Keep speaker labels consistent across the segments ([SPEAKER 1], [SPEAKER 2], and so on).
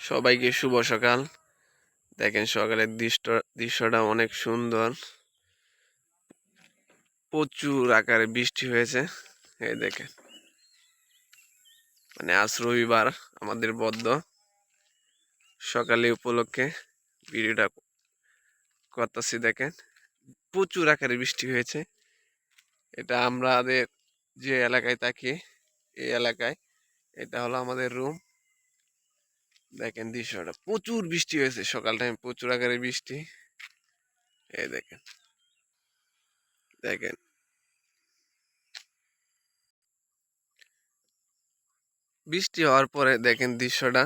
[SPEAKER 1] সবাইকে শুভ সকাল। দেখেন সকালের দৃশ্য, দৃশ্যটা অনেক সুন্দর। প্রচুর আকারে বৃষ্টি হয়েছে। এই দেখেন। মানে আজ রবিবার আমাদের বদ্ধ। সকালে উপলক্ষে ভিডিওটা করতেছি, দেখেন। প্রচুর আকারে বৃষ্টি হয়েছে। এটা আমাদের যে এলাকায় থাকি, এই এলাকায় এটা হলো আমাদের রুম দেখেন দৃশ্যটা। প্রচুর বৃষ্টি হয়েছে। সকাল টাইম প্রচুর আকারে বৃষ্টি। এই দেখেন। দেখেন। বৃষ্টি হওয়ার পরে দেখেন দৃশ্যটা।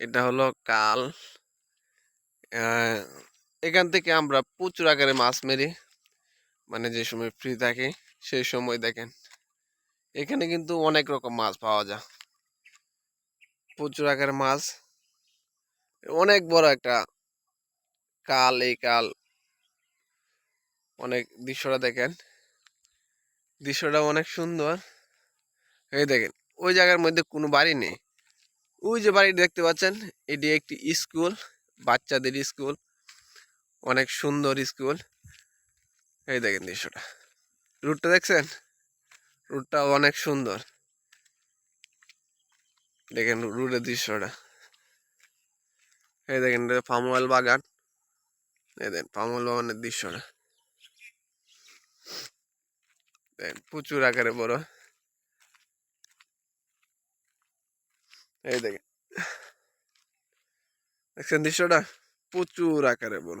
[SPEAKER 1] এটা হলো কাল। এখান থেকে আমরা প্রচুর আকারে মাছ মেরি মানে যে সময় ফ্রি থাকি, সেই সময় দেখেন। এখানে কিন্তু অনেক রকম মাছ পাওয়া যায়। প্রচুর আকারে মাছ। অনেক বড় একটা কাল, এই কাল। অনেক দৃশ্যটা দেখেন। দৃশ্যটা অনেক সুন্দর। এই দেখেন, ওই জায়গার মধ্যে কোনো বাড়ি নেই। ওই যে বাড়িটি দেখতে পাচ্ছেন, এটি একটি স্কুল, বাচ্চাদের স্কুল। অনেক সুন্দর স্কুল। এই দেখেন দৃশ্যটা। রুটটা দেখছেন? রুটটা অনেক সুন্দর। দেখেন রুটের দৃশ্যটা। এই দেখেন, এটা পাম অয়েল বাগান। এই দেখেন, পাম অয়েল বাগানের দৃশ্যটা। প্রচুর আকারে বড়। এই দেখেন। দেখছেন দৃশ্যটা? প্রচুর আকারে বড়।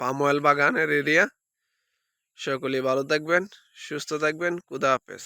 [SPEAKER 1] পাম অয়েল বাগানের এরিয়া। সকলেই ভালো থাকবেন, সুস্থ থাকবেন। খুদা হাফেজ।